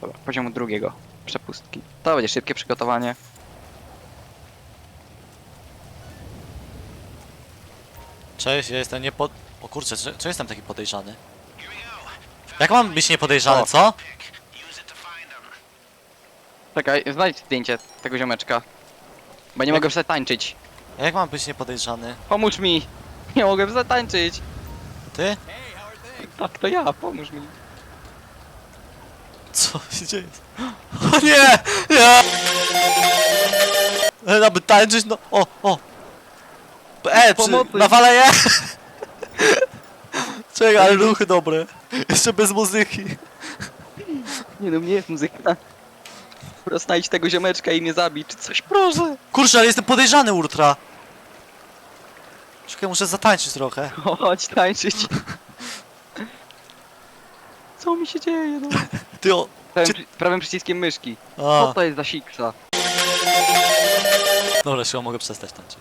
Dobra, poziomu drugiego. Przepustki. To będzie szybkie przygotowanie. Cześć, ja jestem niepo... O kurczę, czy, czy jestem taki podejrzany? Jak mam być niepodejrzany, O. co? Czekaj, znajdź zdjęcie tego ziomeczka. Bo nie mogę przestać tańczyć. Jak mam być niepodejrzany? Pomóż mi! Nie mogę przestać tańczyć! Ty? Tak, to ja, pomóż mi. Co się dzieje? O nie! Nie! E, Aby tańczyć, no... O, o! E, czy Pomocy. nawaleję? Czekaj, ale ruchy dobre. Jeszcze bez muzyki. Nie no, nie jest muzyka. Proszę znajdź tego ziomeczka i mnie zabić, czy coś, proszę! Kurczę, ale jestem podejrzany ultra. Czekaj, muszę zatańczyć trochę. Chodź tańczyć. Co mi się dzieje, no? Ty o... Prawym, Czy- prawym przyciskiem myszki. Co A, to jest za siksa? dobra, chyba mogę przestać tańczyć.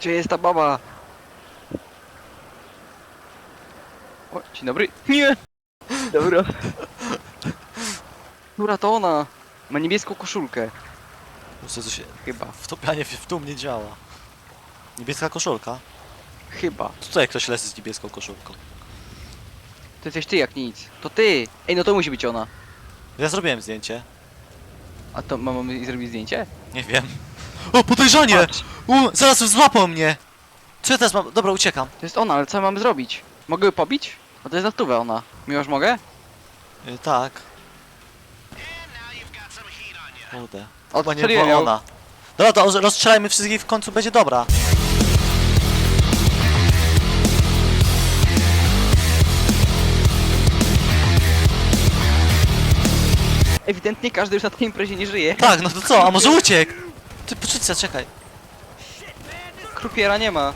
Gdzie jest ta baba? O, dzień dobry. Nie! Dobra. Która to ona? Ma niebieską koszulkę. Kurczę, co się... Chyba. Wtopianie w, tu mnie działa. Niebieska koszulka. Chyba. Tutaj ktoś leży z niebieską koszulką. To jesteś ty jak nic. To ty! Ej, no to musi być ona. Ja zrobiłem zdjęcie. A to ma- mamy zrobić zdjęcie? Nie wiem. O, podejrzanie! Patrz, U, zaraz złapał mnie! Co ja teraz mam? Dobra, uciekam. to jest ona, ale co mamy zrobić? Mogę ją pobić? A to jest na stówę ona. Miłoż mogę? Y, tak. Kurde. Chyba nie była ją. ona. Dobra, to roz- rozstrzelajmy wszystkich w końcu będzie dobra. Ewidentnie każdy już na tej imprezie nie żyje. Tak, no to co? A może uciekł? Ty, poczekaj, czekaj. Krupiera nie ma.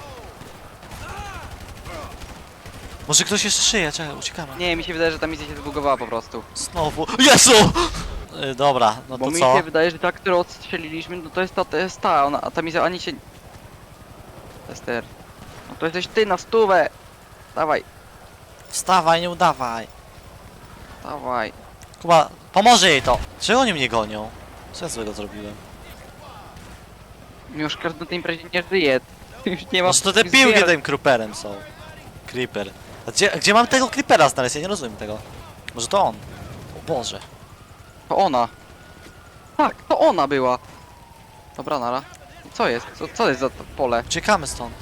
Może ktoś jeszcze szyje, czekaj, uciekamy. Nie, mi się wydaje, że ta misja się zbugowała po prostu. Znowu. Jezu! Y, dobra, no Bo to mi co? się wydaje, że ta, którą odstrzeliliśmy, no to jest ta, to jest ta, ona, a ta misja ani się... Tester. No to jesteś ty na stówę! Dawaj, Wstawaj, nie udawaj. dawaj. Kuba, pomoże jej to. Czego oni mnie gonią? Co ja złego zrobiłem? Już każdy na tej imprezie nie żyje. Już nie ma... Może to te piłki tym creeperem są. Creeper. A gdzie, gdzie mam tego creepera znaleźć? Ja nie rozumiem tego. Może to on? O Boże. To ona. Tak, to ona była. Dobra, nara. Co jest? Co, co jest za to pole? Uciekamy stąd.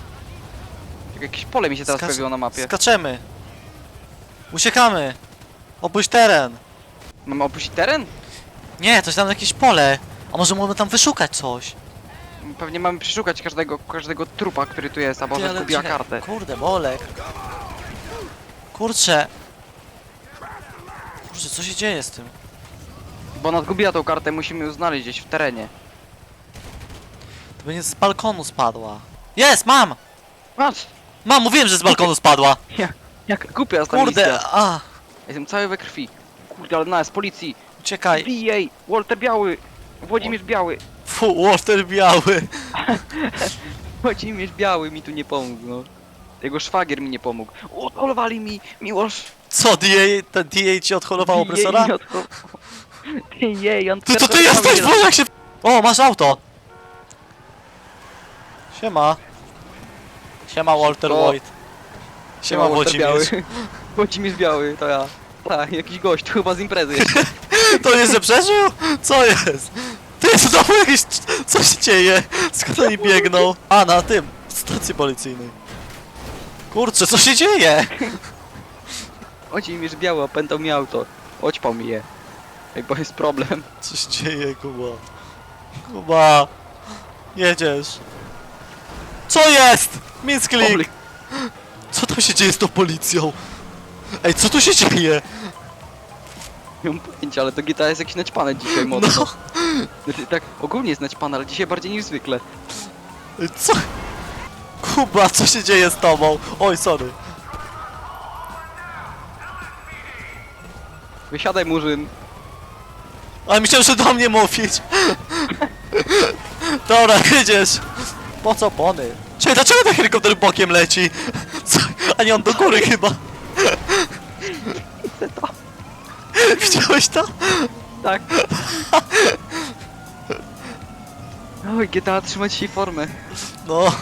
Jakieś pole mi się teraz Skacz- pojawiło na mapie. Skaczemy. Uciekamy. Opuść teren. Mamy opuścić teren? Nie, to jest tam jakieś pole. A może możemy tam wyszukać coś? Pewnie mamy przeszukać każdego, każdego trupa, który tu jest, a Ty, ale zgubiła czekaj. kartę. Kurde, bolek. Kurczę. Kurczę, co się dzieje z tym? Bo ona zgubiła tą kartę, musimy ją znaleźć gdzieś w terenie. To będzie z balkonu spadła. Jest, mam! Patrz! Mam, mówiłem, że z balkonu spadła. Jak głupia jest ta Kurde, a, Jestem cały we krwi. Kurde, ale na z policji. uciekaj. Jej! Walter Biały! Włodzimierz Biały! Fu, Walter biały. Włodzimierz Biały mi tu nie pomógł, no. Jego szwagier mi nie pomógł. Odholowali mi Miłosz! Co, DA, ten DA ci odholował opresora? Jej, on Ty to ty jesteś, bo jak się... O, masz auto. Siema. Siema Walter O. White. Siema Włodzimierz. Włodzimierz Biały, to ja. Tak, jakiś gość, chyba z imprezy jeszcze. To nie przeżył? Co jest? Ty, znowu jakieś... Co się dzieje? Skąd oni biegną? A, na tym, stacji policyjnej. Kurczę, co się dzieje? Włodzimierz Biały opętał mi auto. Oćpał mi je. Ej, bo jest problem. Co się dzieje, Kuba? Kuba! Jedziesz. Co jest? Misklik! Co tam się dzieje z tą policją? Ej, co tu się dzieje? Nie mam pojęcia, ale to GTA jest jakieś naćpane dzisiaj No, mocno. Znaczy, tak, ogólnie jest naćpane, ale dzisiaj bardziej niż zwykle. Ej, co? Kuba, co się dzieje z tobą? Oj, sorry. Wysiadaj murzyn. Ale myślałem, że do mnie mówić. Dobra, jedziesz. Po co pony? Czekaj, dlaczego ten helikopter bokiem leci? Co? A nie on do góry chyba. Chcę to. Widziałeś to? Tak. Oj, GTA trzymać się formę. No.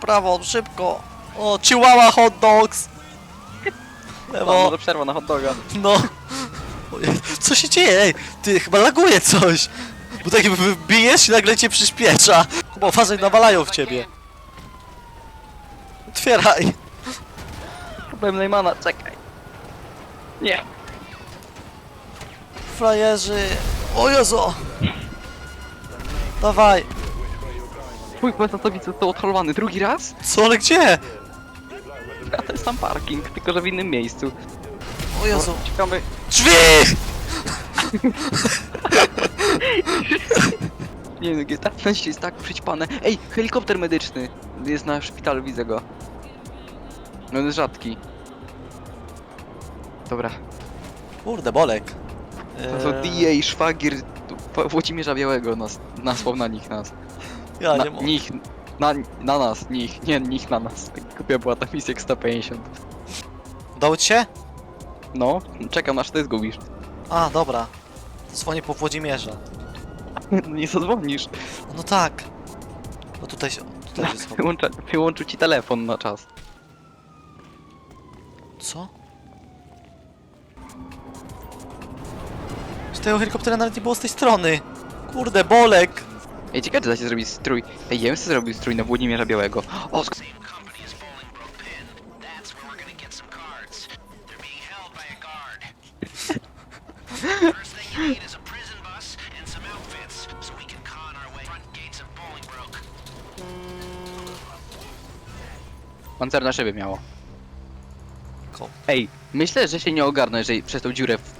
Prawo, szybko. O, chihuahua hot dogs. Lewo, może przerwa na hot doga. no. Ojej, Co się dzieje? Ej, ty chyba laguje coś. Bo tak jakby bijesz i nagle cię przyspiesza. Chyba uważaj, nawalają w ciebie. Otwieraj. Problem Neymana, czekaj. Nie. Frajerzy. O Jezu. Dawaj. Twój bezatowiec został odholowany drugi raz? Co, ale gdzie? A to jest tam parking, tylko że w innym miejscu. O Jezu. Czekamy. Drzwi! Nie no, GTA 15 jest tak przyćpane. Ej, helikopter medyczny. Jest na szpitalu, widzę go. No on jest rzadki. Dobra, Kurde, Bolek. to to Eee, DA, szwagier Włodzimierza Białego nas, nasłał na nich nas. Ja na, nie mogę. nich, na, na nas, nich, nie, nich na nas. Kupia była ta misja 150. Udało ci się? No, czekam aż ty zgubisz. A, dobra. Dzwonię po Włodzimierza. Nie zadzwonisz. No tak. No tutaj się, tutaj się schował. Wyłącza, wyłączył ci telefon na czas. Co? Tego helikoptera nawet nie było z tej strony. Kurde, Bolek. Ej, ciekawe, czy da się zrobić strój. Ej, ja bym sobie zrobił strój na Włodzimierza Białego. O, sk- company as Bowling Brook Pin. That's where we're gonna get some cards. They're being held by a guard. First thing you need is a prison bus and some outfits so we can con our way front gates of Bowling Brook. pancerne szyby miało. Ko- Ej, myślę, że się nie ogarnę, jeżeli przez tą dziurę w,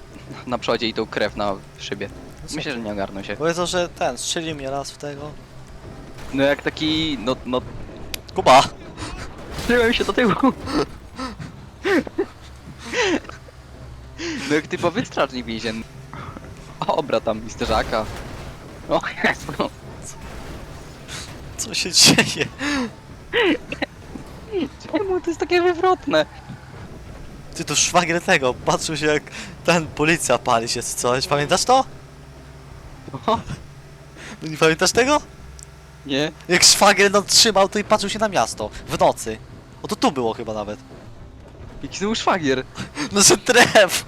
na przodzie i tą krew na szybie. Myślę, że nie ogarnę się. Powiedzą, że ten, strzelił mnie raz w tego. No jak taki, no, no, Kuba! tyłem się do tyłu. No jak typowy strażnik więzienny. Obra tam, misterzaka. O Jezu. Co się dzieje? Czemu to jest takie wywrotne? Ty to szwagier tego, patrzył się jak ten policja pali się czy coś. Pamiętasz to? O, No nie pamiętasz tego? nie? Jak szwagier no trzymał to i patrzył się na miasto. W nocy. O to tu było chyba nawet. Jaki znowu szwagier? No że trew!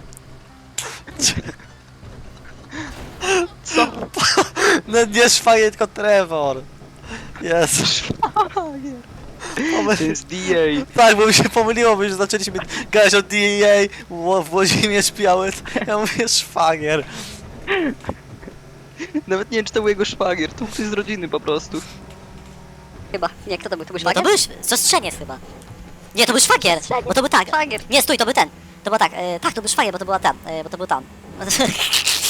Co? No nie szwagier, tylko Trevor. Jezu. Szwagier. To jest DA. Tak, bo mi się pomyliło, bo już zaczęliśmy gadać o DEA, Ło- Włodzimierz Biały, ja mówię szwagier. Nawet nie wiem, czy to był jego szwagier, to ktoś z rodziny po prostu. Chyba. Nie, kto to był? To był No to szwagier? był sz- Siostrzeniec chyba. Nie, to był szwagier, bo to był tak. Szwagier. Nie, stój, to był ten. To było tak, e, tak, to był szwagier, bo to była ten, e, bo to był tam.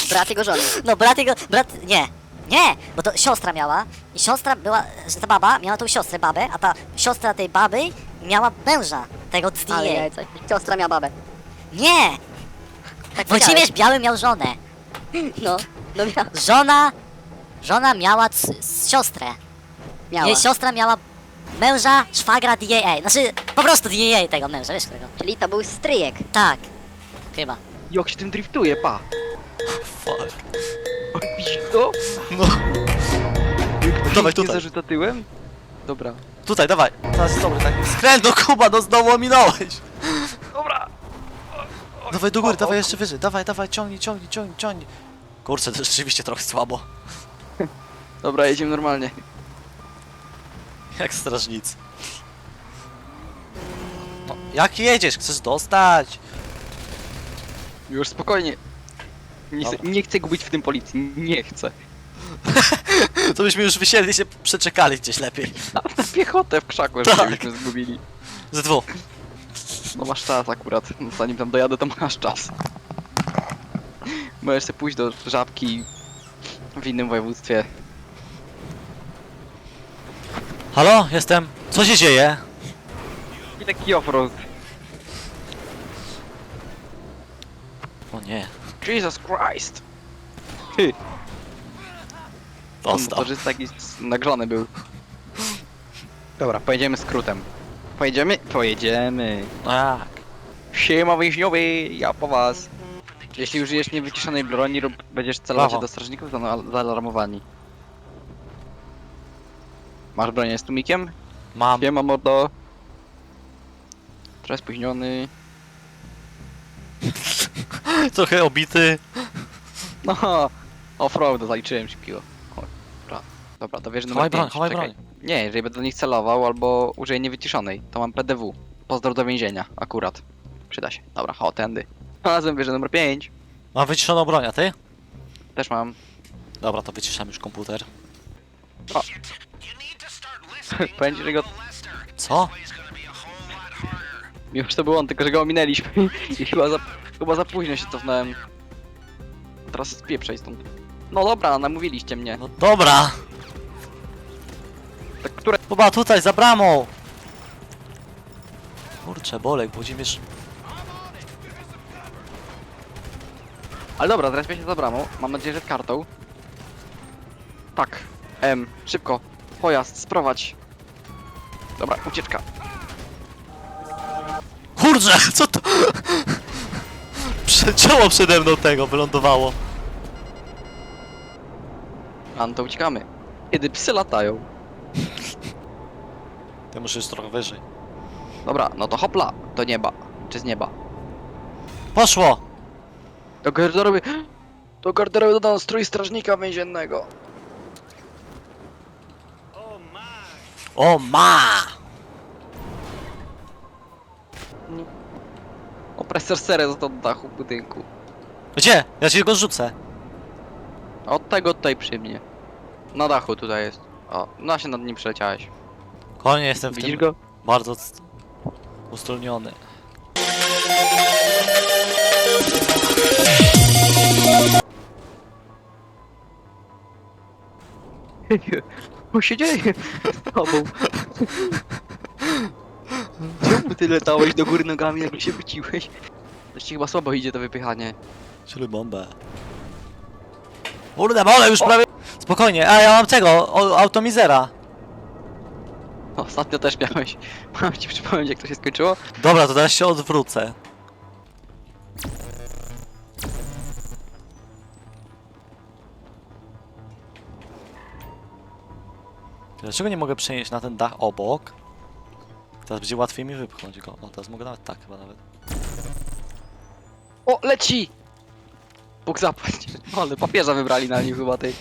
Brat jego żony. No, brat jego, brat, nie. Nie, bo to siostra miała i siostra była, że ta baba miała tą siostrę, babę, a ta siostra tej baby miała męża, tego z Ale DA. jajco. Siostra miała babę. Nie, Tak Włodzimierz Biały miał żonę. No, no miała. Żona, żona miała c- siostrę. miała. Jej siostra miała męża, szwagra DA. Znaczy, po prostu DA tego męża, wiesz którego? Czyli to był stryjek. Tak, chyba. Jak się tym driftuje, pa. Fuck. To? No. Dawaj Nie tutaj. zarzuca tyłem? Dobra. Tutaj, dawaj. Teraz jest dobry, tak. Skręt, no Kuba, no znowu ominąłeś. Dobra. Dawaj do góry, dawaj jeszcze wyżej, dawaj, dawaj, ciągnij, ciągnij, ciągnij, ciągnij. Kurczę, to rzeczywiście trochę słabo. Dobra, jedziemy normalnie. Jak strażnicy. No, jak jedziesz? Chcesz dostać? Już spokojnie. Nie, chcę- Dobra. nie chcę gubić w tym policji, nie chcę. To byśmy już wysiedli i się przeczekali gdzieś lepiej. Na, na piechotę w krzaku, Tak. żebyśmy zgubili. Z dwóch. No masz czas akurat, zanim tam dojadę to masz czas. Możesz sobie pójść do żabki w innym województwie. Halo, jestem. Co się dzieje? I taki offroad. O nie. Jesus Christ! Hy, Dostał. to jest taki nagrzany był. Dobra, pojedziemy skrótem. Pojedziemy? Pojedziemy. Tak. Siema więźniowie, ja po was. Jeśli użyjesz niewyciszonej broni lub będziesz celować Brawo. do strażników, to zaalarmowani. Masz bronię z tłumikiem? Mam. Wiem, mordo. Trochę spóźniony. Trochę obity. No, offroad zaliczyłem szybkiego. Dobra, dobra, to wiesz numer broń, pięć, chowaj czekaj. broń. Nie, jeżeli będę do nich celował albo użyję niewyciszonej, to mam PDW. Pozdro do więzienia, akurat. Przyda się. Dobra, o, tędy. Znalazłem wieżę numer 5. Mam wyciszoną broń, a ty? Też mam. Dobra, to wyciszam już komputer. Powiem ci, że go... Co? Że to był on, tylko że go ominęliśmy. I chyba za, chyba za późno się cofnąłem. Teraz spieprzaj stąd. No dobra, namówiliście mnie. No dobra. Tak, które... Chyba tutaj, za bramą. Kurczę, Bolek, Włodzimierz... Ale dobra, zrespię się za bramą. Mam nadzieję, że z kartą. Tak. M, szybko. Pojazd, sprowadź. Dobra, ucieczka. Kurczę, co to? Przecięło przede mną tego, wylądowało. No to uciekamy. Kiedy psy latają. Ty musisz trochę wyżej. Dobra, no to hopla. Do nieba. Czy z nieba. Poszło! Do garderoby... Do garderoby dodano strój strażnika więziennego. O ma! Opresor serę został do dachu budynku. Gdzie? Ja ci go rzucę. Od tego tutaj przy mnie. Na dachu tutaj jest. O, no się nad nim przeleciałeś. Konie jestem w Widzisz tym go? bardzo ustroniony. Co się dzieje z tobą? Czemu ty latałeś do góry nogami, jak się wyciłeś? Coś ci chyba słabo idzie to wypychanie. Czyli bombę. Kurde, mole już prawie... Spokojnie, a ja mam tego, o, automizera. Ostatnio też miałeś. Mam ci przypomnieć jak to się skończyło? Dobra, to teraz się odwrócę. Dlaczego nie mogę przenieść na ten dach obok? Teraz będzie łatwiej mi wypchnąć go. O, teraz mogę nawet tak chyba nawet. O, leci! Bóg zapłać. Ale papieża wybrali na nim chyba tej.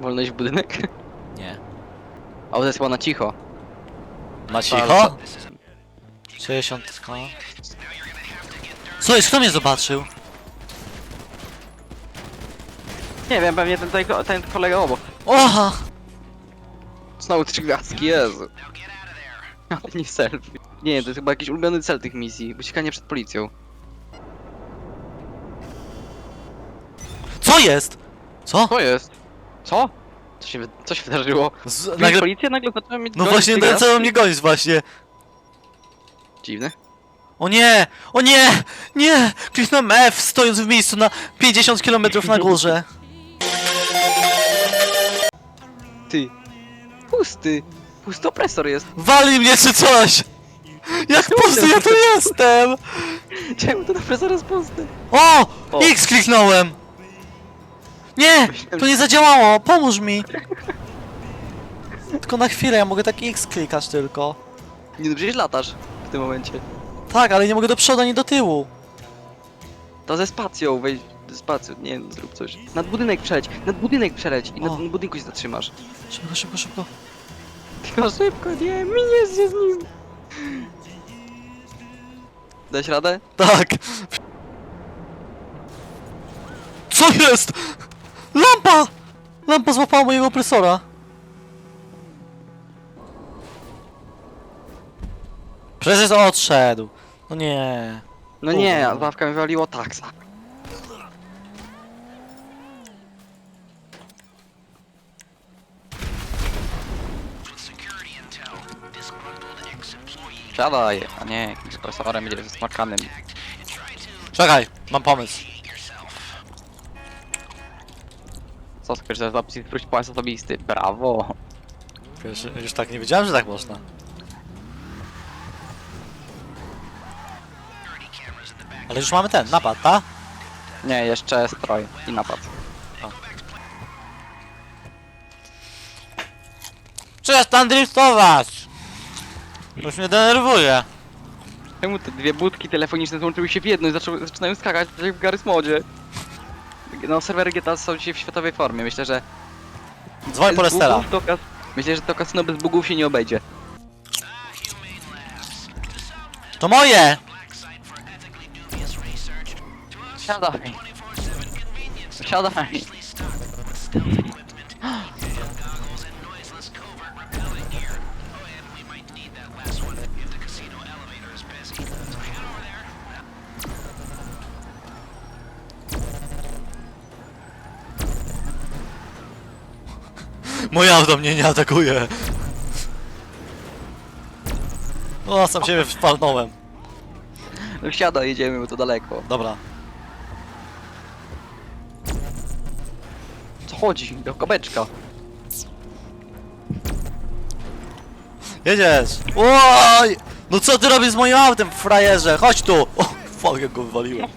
Wolność w budynek? Nie. A to jest chyba na cicho. Na cicho? 60. Co jest? Kto mnie zobaczył? Nie wiem, pewnie ten, tutaj, ten kolega obok. Oha! Znowu trzy gwiazdki, Jezu. Ale nie selfie. Nie, to jest chyba jakiś ulubiony cel tych misji. Uciekanie przed policją. Co jest? Co? Co jest? Co? Co się, co się wydarzyło? Z, Nagle... Policję nagle zaczęła mieć No gonić właśnie, ten co mnie gonić właśnie. Dziwne. O nie! O nie! Nie! Kliknąłem F stojąc w miejscu na 50 km na górze. Ty. Pusty. Pusty opresor jest. Wali mnie czy coś! Jak pusty ja tu jestem! Czemu ten opresor jest pusty? O! O. X kliknąłem! Nie! To nie zadziałało! Pomóż mi! Tylko na chwilę, ja mogę tak X klikać tylko. Nie no, przecież latasz w tym momencie. Tak, ale nie mogę do przodu ani do tyłu. To ze spacją, wejdź ze spacją, nie wiem, zrób coś. Nad budynek przeleć, nad budynek przeleć i na O. tym budynku się zatrzymasz. Szybko, szybko, szybko. Tylko szybko, nie, miniesz się z nim. Dać radę? Tak. Co jest? Lampa! Lampa złapała mojego opresora. Prezes odszedł. No nie. No nie, ławka mi waliło taksa. Siadaj, a nie jakimś profesorem try to Czekaj, mam pomysł. Co skorzystać z opcji wróć po osobisty? Brawo! Wiesz, już tak nie wiedziałem, że tak można. Ale już mamy ten, napad, tak? Nie, jeszcze stroj i napad. Przestań driftować! To już mnie denerwuje. Czemu te dwie budki telefoniczne złączyły się w jedno i zaczą, zaczynają skakać jak w Garry's Modzie? No, serwery GTA są dzisiaj w światowej formie. Myślę, że Dzwoń po bez Lestera. bugów to kas... Myślę, że to kasyno bez bugów się nie obejdzie. To moje! Siadaj. Siadaj. Moje auto mnie nie atakuje. O, sam siebie wpalnąłem. No siadaj, jedziemy, bo to daleko. Dobra. Co chodzi? Do kobeczka. Jedziesz! Oj! No co ty robisz z moim autem, frajerze? Chodź tu! O, fuck, jak go wywaliłem.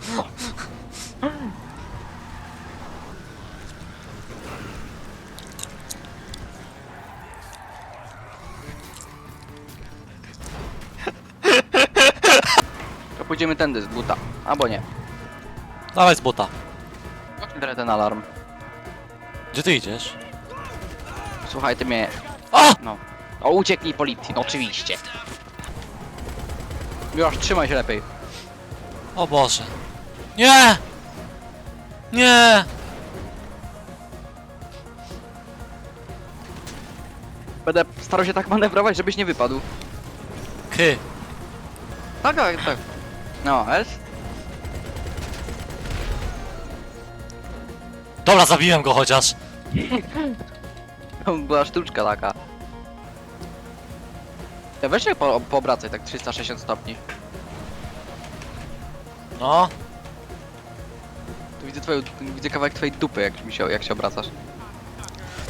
Pójdziemy tędy z buta. Albo nie. Dawaj z buta. Biorę ten alarm. Gdzie ty idziesz? Słuchaj, ty mnie... O! No. O, ucieknij policji, no oczywiście. Już, trzymaj się lepiej. O Boże. Nie! Nie! Będę starał się tak manewrować, żebyś nie wypadł. Ky. Tak, tak, tak. No, S? Dobra, zabiłem go chociaż. To była sztuczka taka. Ja weź się po, poobracaj tak 360 stopni. No. Tu widzę twoją, widzę kawałek twojej dupy, jak, mi się, jak się obracasz.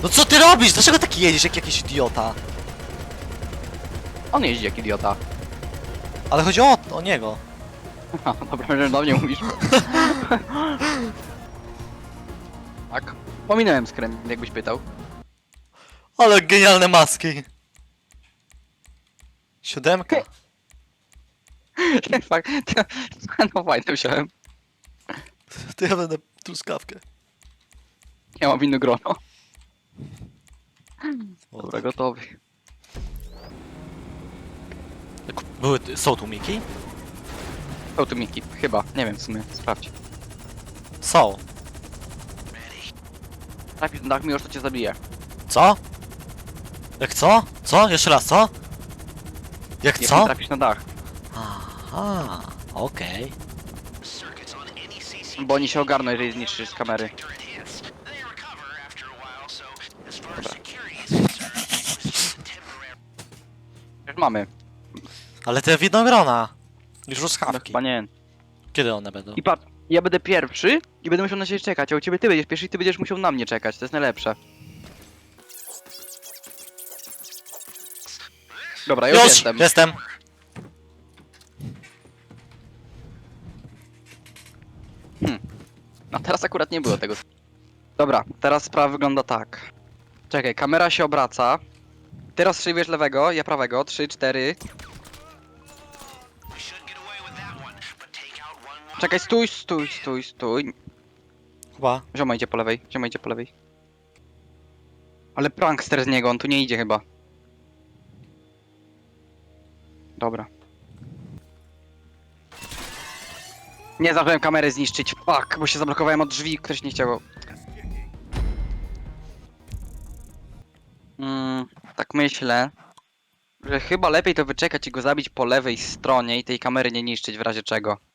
No co ty robisz? Dlaczego taki jedziesz jak jakiś idiota? On jeździ jak idiota. Ale chodzi o, o niego. Ha, Dobra, że do mnie mówisz. tak. Pominąłem skręt, jakbyś pytał. Ale genialne maski. Siódemka. Fakt, no fajnie wziąłem. To ja będę truskawkę. Ja mam inne grono. O, Dobra, tak. gotowy. Były, są tu Miki? O, tu Miki, chyba. Nie wiem w sumie, sprawdź. Są. Trafisz na dach, miłość to cię zabije. Co? Jak co? Co? Jeszcze raz, co? Jak Jak co? trafisz na dach. Aha, okej. Bo oni się ogarną, jeżeli zniszczysz z kamery. turret hits. They recover after a while, so as far as security is concerned, it's just a temporary Już mamy. Ale te winogrona. Już No chyba nie. Kiedy one będą? I patrz, ja będę pierwszy i będę musiał na ciebie czekać, a u ciebie ty będziesz pierwszy i ty będziesz musiał na mnie czekać, to jest najlepsze. Dobra, już, Już! jestem. Jestem! No teraz akurat nie było tego. Dobra, teraz sprawa wygląda tak. Czekaj, kamera się obraca. Ty rozstrzygujesz lewego, ja prawego. 3, 4. Czekaj, stój, stój, stój, stój. Chyba. Zioma idzie po lewej, zioma idzie po lewej. Ale prankster z niego, on tu nie idzie chyba. Dobra. Nie zdążyłem kamery zniszczyć, fuck, bo się zablokowałem od drzwi, ktoś nie chciał. Mm, tak myślę, że chyba lepiej to wyczekać i go zabić po lewej stronie i tej kamery nie niszczyć w razie czego.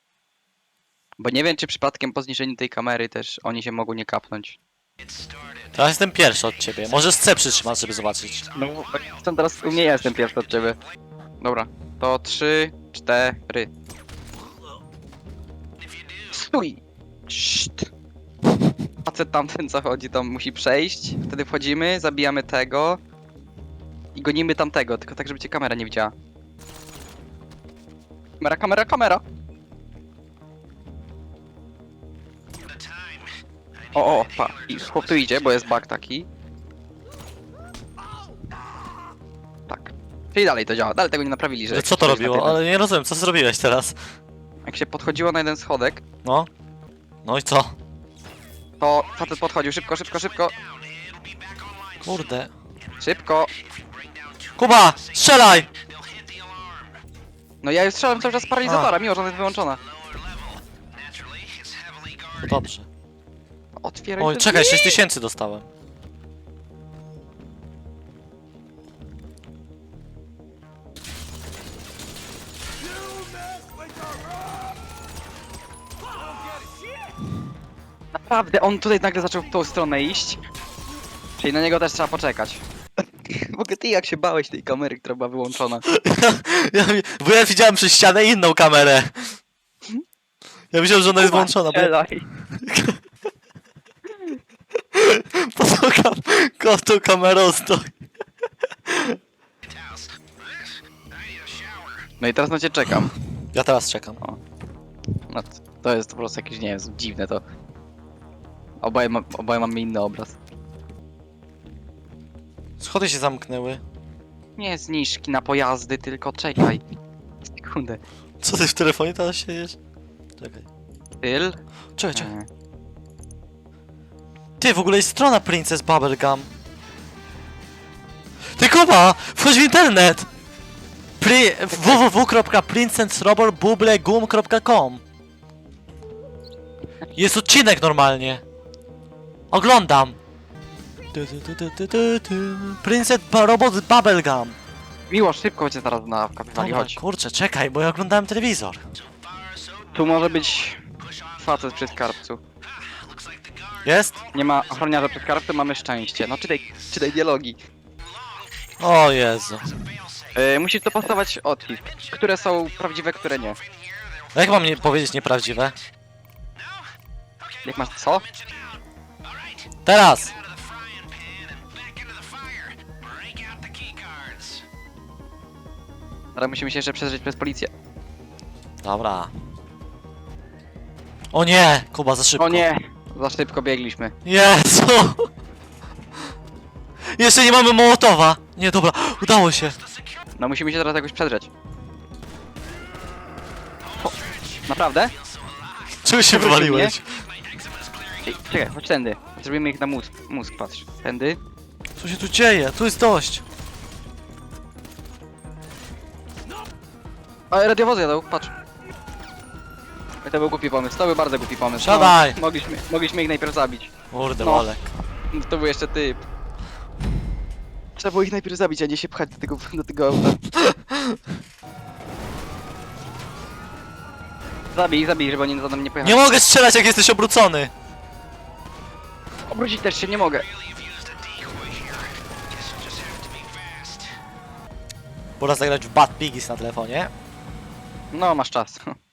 Bo nie wiem, czy przypadkiem po zniszczeniu tej kamery też oni się mogą nie kapnąć. Teraz jestem pierwszy od ciebie. Możesz C przytrzymać, żeby zobaczyć. No, stąd teraz u mnie ja jestem pierwszy od ciebie. Dobra, to trzy, cztery. Stój! Szt. Facet tamten co chodzi, tam musi przejść, wtedy wchodzimy, zabijamy tego i gonimy tamtego, tylko tak, żeby cię kamera nie widziała. Kamera, kamera, kamera! O, o, pa. I chłop tu idzie, bo jest bug taki. Tak. Czyli dalej to działa, dalej tego nie naprawili, że... Jak co to robiło? Ale nie rozumiem, co zrobiłeś teraz? Jak się podchodziło na jeden schodek, No. No i co? to facet podchodził szybko, szybko, szybko, Kurde. szybko. Kuba! Strzelaj! No ja już strzelam cały czas z paralizatora, mimo że ona jest wyłączona. No dobrze. Otwieraj Oj, te czekaj, drzwi. 6000 dostałem. Naprawdę, on tutaj nagle zaczął w tą stronę iść. Czyli na niego też trzeba poczekać. W ogóle ty jak się bałeś tej kamery, która była wyłączona. Ja, mi- bo ja widziałem przez ścianę inną kamerę. Ja myślałem, że ona jest włączona. Bo Strzelaj. po tą kam pod tą kamerą stoi. No i teraz na cię czekam. Ja teraz czekam. No, to- to jest po prostu jakieś, nie wiem, dziwne to. Oboje, ma, oboje mamy inny obraz. Schody się zamknęły. Nie zniżki na pojazdy, tylko czekaj. Sekundę. Co ty w telefonie teraz siedzisz? Czekaj. Tyl. Czekaj, czekaj. E, Ty, w ogóle jest strona Princess Bubblegum. Ty Kuba! Wchodź w internet! Pri www.princessroborbublegum.com Jest odcinek normalnie. Oglądam. Princess Robot Bubblegum. Miło, szybko cię zaraz na Dobra, chodź. kurczę, czekaj, bo ja oglądałem telewizor. Tu może być facet przy skarbcu. Jest? Nie ma ochroniarza przy skarbcu, mamy szczęście. No czytaj, czytaj dialogi. O Jezu. E, musisz dopasować odcisk. Które są prawdziwe, które nie. A Jak mam nie powiedzieć nieprawdziwe? Jak masz co? Teraz! Teraz musimy się jeszcze przedrzeć przez policję. Dobra. O nie! Kuba, za szybko. O nie! Za szybko biegliśmy. Jezu! Jeszcze nie mamy Mołotowa! Nie, dobra, udało się. No musimy się teraz jakoś przedrzeć. O, naprawdę? Czego się Wrócił, wywaliłeś? Ej, czekaj, chodź tędy. Zrobimy ich na mózg. Mózg, patrz. Tędy. Co się tu dzieje? Tu jest dość. O, radiowozy jadą, patrz. To był głupi pomysł, to był bardzo głupi pomysł. Siadaj. No, mogliśmy, mogliśmy ich najpierw zabić. Kurde, No. Wolek. To był jeszcze typ. Trzeba było ich najpierw zabić, a nie się pchać do tego, do tego auta. Zabij, zabij, żeby oni za mną nie pojechali. Nie mogę strzelać, jak jesteś obrócony. Obrócić też się nie mogę. Pora zagrać w Bad Piggies na telefonie. No, masz czas.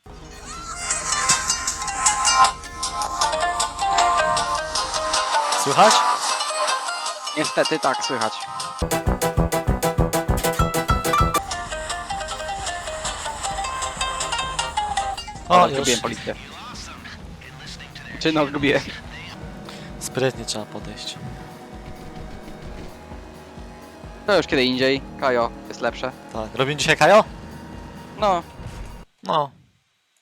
Słychać? Niestety tak, słychać. O, już. zgubiłem policję. Czy no, zgubiłem. Sprytnie trzeba podejść. To już kiedy indziej. Kajo, jest lepsze. Tak. Robimy dzisiaj Kajo? No, No.